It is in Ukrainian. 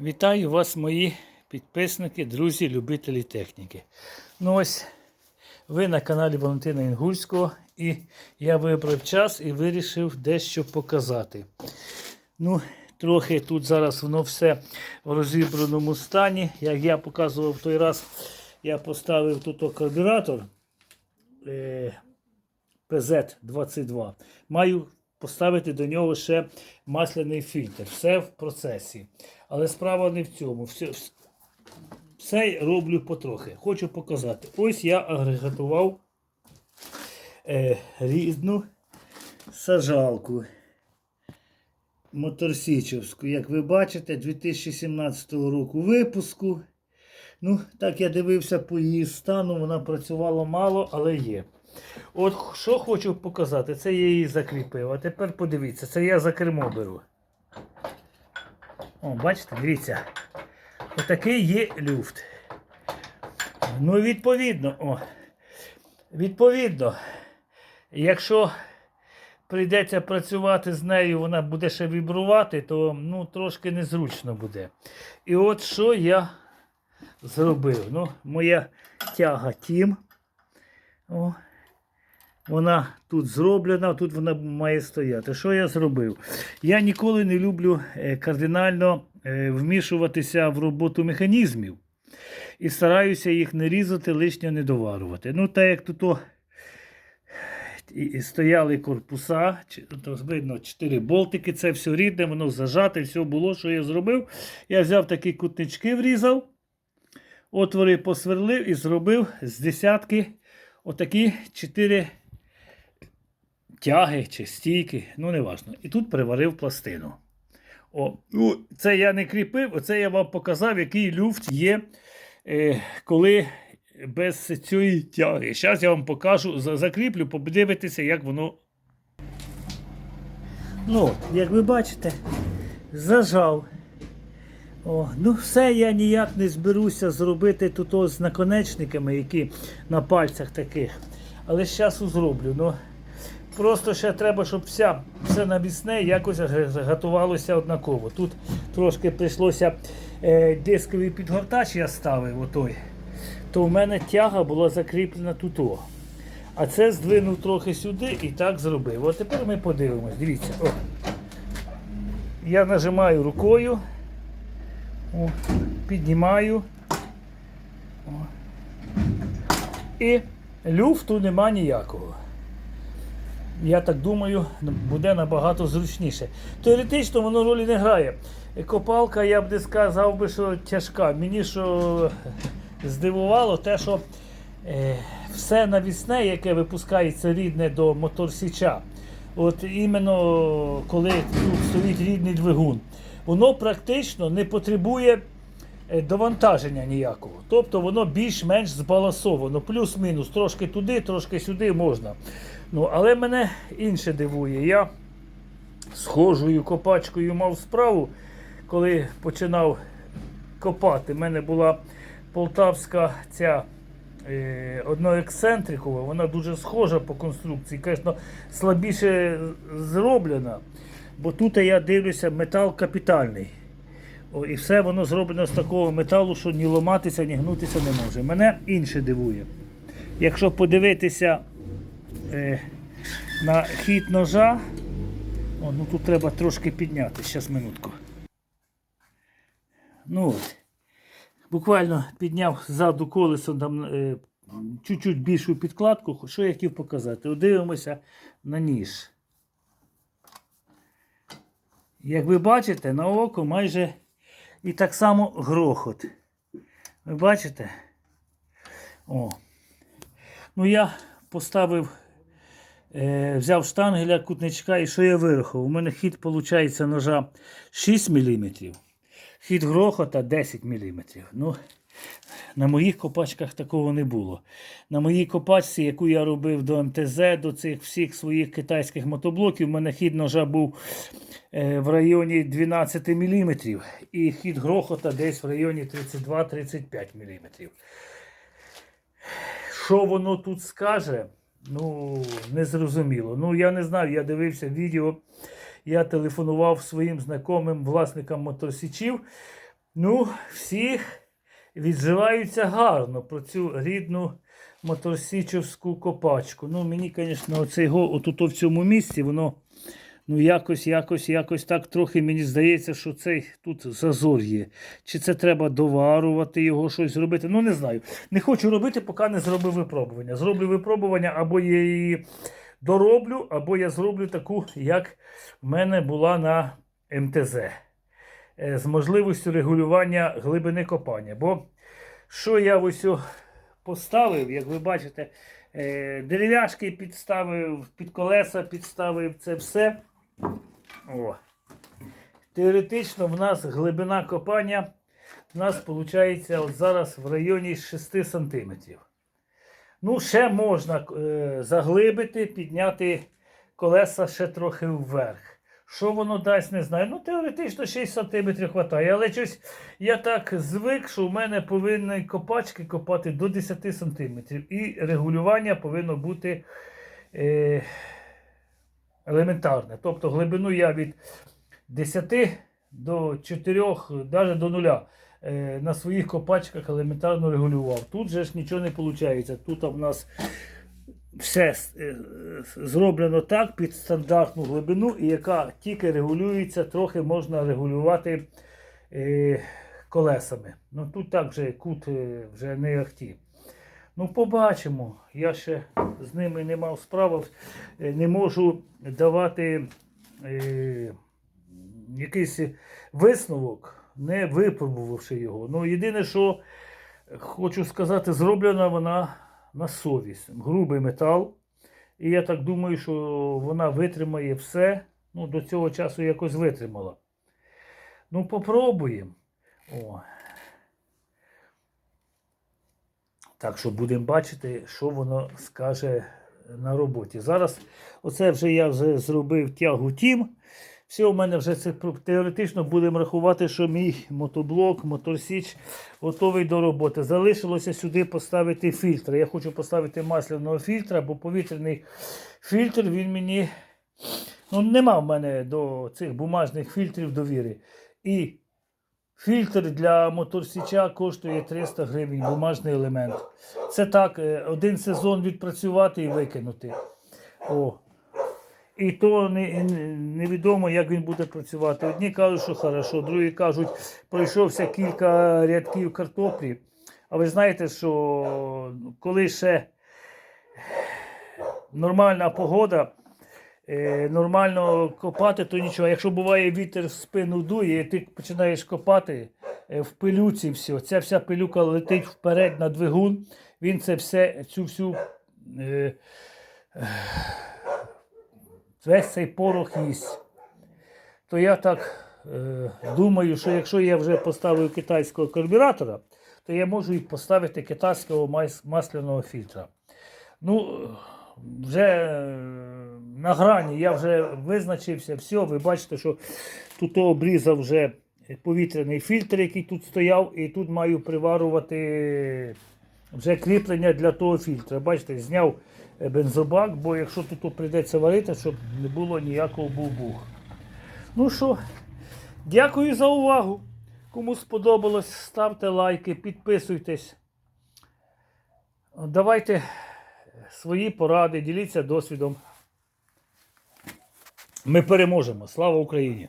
Вітаю вас, мої підписники, друзі, любителі техніки. Ну ось ви на каналі Валентина Інгульського, і я вибрав час і вирішив дещо показати. Ну, трохи тут зараз воно все в розібраному стані. Як я показував той раз, я поставив тут карбюратор е, PZ22. Маю поставити до нього ще масляний фільтр. Все в процесі. Але справа не в цьому. Все, все роблю потрохи. Хочу показати. Ось я агрегатував е, рідну сажалку моторсічовську. Як ви бачите, 2017 року випуску. Ну, так я дивився по її стану, вона працювала мало, але є. От що хочу показати, це я її закріпив. А тепер подивіться, це я за кермо беру. О, бачите, дивіться. Отакий є люфт. Ну, відповідно, о, відповідно, якщо прийдеться працювати з нею, вона буде ще вібрувати, то ну, трошки незручно буде. І от що я зробив. Ну, моя тяга тім. О, вона тут зроблена, тут вона має стояти. Що я зробив? Я ніколи не люблю е, кардинально е, вмішуватися в роботу механізмів і стараюся їх не різати, лишньо не доварувати. Ну, так як тут і- стояли корпуса, то видно 4 болтики, це все рідне, воно зажате, все було, що я зробив. Я взяв такі кутнички, врізав, отвори посверлив і зробив з десятки отакі 4 тяги чи стійки, ну не важно. І тут приварив пластину. О, ну, це я не кріпив, оце я вам показав, який люфт є, е, коли без цієї тяги. Зараз я вам покажу, закріплю, подивитися, як воно. Ну, як ви бачите, зажав. О, ну все я ніяк не зберуся зробити тут з наконечниками, які на пальцях таких. Але з часу зроблю. Ну, просто ще треба, щоб вся, все навісне якось готувалося однаково. Тут трошки прийшлося е, дисковий підгортач, я ставив отой, то в мене тяга була закріплена тут. о. А це здвинув трохи сюди і так зробив. От тепер ми подивимось. Дивіться. О. Я нажимаю рукою. О, піднімаю. О. І люфту нема ніякого. Я так думаю, буде набагато зручніше. Теоретично воно ролі не грає. Копалка, я б не сказав би, що тяжка. Мені що здивувало, те, що е, все навісне, яке випускається рідне до моторсіча, от іменно коли тут стоїть рідний двигун, воно практично не потребує довантаження ніякого. Тобто воно більш-менш збалансовано. Плюс-мінус, трошки туди, трошки сюди можна. Ну, але мене інше дивує. Я схожою копачкою мав справу, коли починав копати. У мене була полтавська ця е, одноексцентрикова, вона дуже схожа по конструкції, звісно, слабіше зроблена. Бо тут я дивлюся, метал капітальний. О, і все воно зроблено з такого металу, що ні ламатися, ні гнутися не може. Мене інше дивує. Якщо подивитися е, на хід ножа, о, ну тут треба трошки підняти, зараз минутку. Ну от. Буквально підняв ззаду колесо там е, чуть-чуть більшу підкладку. Що я хотів показати? Дивимося на ніж. Як ви бачите, на око майже і так само грохот. Ви бачите? О. Ну я поставив, е, взяв штангеля кутничка і що я вирахував? У мене хід виходить ножа 6 мм. Хід грохота 10 мм. Ну, на моїх копачках такого не було. На моїй копачці, яку я робив до МТЗ, до цих всіх своїх китайських мотоблоків, у мене хід ножа був е, в районі 12 мм. І хід грохота десь в районі 32-35 мм. Що воно тут скаже? Ну, незрозуміло. Ну, я не знаю, я дивився відео, я телефонував своїм знайомим власникам мотосічів. Ну, всі відживаються гарно про цю рідну моторсічовську копачку. Ну, мені, звісно, оцей отут в цьому місці, воно ну, якось, якось, якось так трохи мені здається, що цей тут зазор є. Чи це треба доварувати його, щось зробити? Ну, не знаю. Не хочу робити, поки не зробив випробування. Зроблю випробування, або я її дороблю, або я зроблю таку, як в мене була на МТЗ. Е, З можливістю регулювання глибини копання. Бо що я ось поставив, як ви бачите, е, дерев'яшки підставив, під колеса підставив це все. О. Теоретично в нас глибина копання в нас виходить от зараз в районі 6 см. Ну, ще можна е, заглибити, підняти колеса ще трохи вверх. Що воно дасть, не знаю. Ну, теоретично 6 см вистачає, але щось я так звик, що в мене повинні копачки копати до 10 см. І регулювання повинно бути е, елементарне. Тобто глибину я від 10 до 4, навіть до 0 е, на своїх копачках елементарно регулював. Тут же ж нічого не виходить. Тут в нас все е, зроблено так під стандартну глибину, і яка тільки регулюється, трохи можна регулювати е, колесами. Ну тут так вже кут е, вже не ахті. Ну, побачимо. Я ще з ними не мав справи, е, не можу давати е, якийсь висновок, не випробувавши його. Ну, єдине, що хочу сказати, зроблена вона на совість. Грубий метал. І я так думаю, що вона витримає все. Ну, до цього часу якось витримала. Ну, попробуємо. О. Так що будемо бачити, що воно скаже на роботі. Зараз оце вже я вже зробив тягу тім. Все, у мене вже це теоретично будемо рахувати, що мій мотоблок, моторсіч готовий до роботи. Залишилося сюди поставити фільтр. Я хочу поставити масляного фільтра, бо повітряний фільтр він мені. Ну, нема в мене до цих бумажних фільтрів довіри. І фільтр для моторсіча коштує 300 гривень, бумажний елемент. Це так, е, один сезон відпрацювати і викинути. О. І то не, не- невідомо, як він буде працювати. Одні кажуть, що хорошо, другі кажуть, пройшовся кілька рядків картоплі. А ви знаєте, що коли ще нормальна погода, е, нормально копати, то нічого. Якщо буває вітер в спину дує, і ти починаєш копати е, в пилюці, все, ця вся пилюка летить вперед на двигун, він це все, цю всю. Е, весь цей порох їсть. То я так е, думаю, що якщо я вже поставив китайського карбюратора, то я можу і поставити китайського мас- масляного фільтра. Ну, вже е, на грані я вже визначився, все, ви бачите, що тут обрізав вже повітряний фільтр, який тут стояв, і тут маю приварувати вже кріплення для того фільтра. Бачите, зняв е, бензобак, бо якщо тут прийдеться варити, щоб не було ніякого бубух. Ну що, дякую за увагу. Кому сподобалось, ставте лайки, підписуйтесь. Давайте свої поради, діліться досвідом. Ми переможемо. Слава Україні!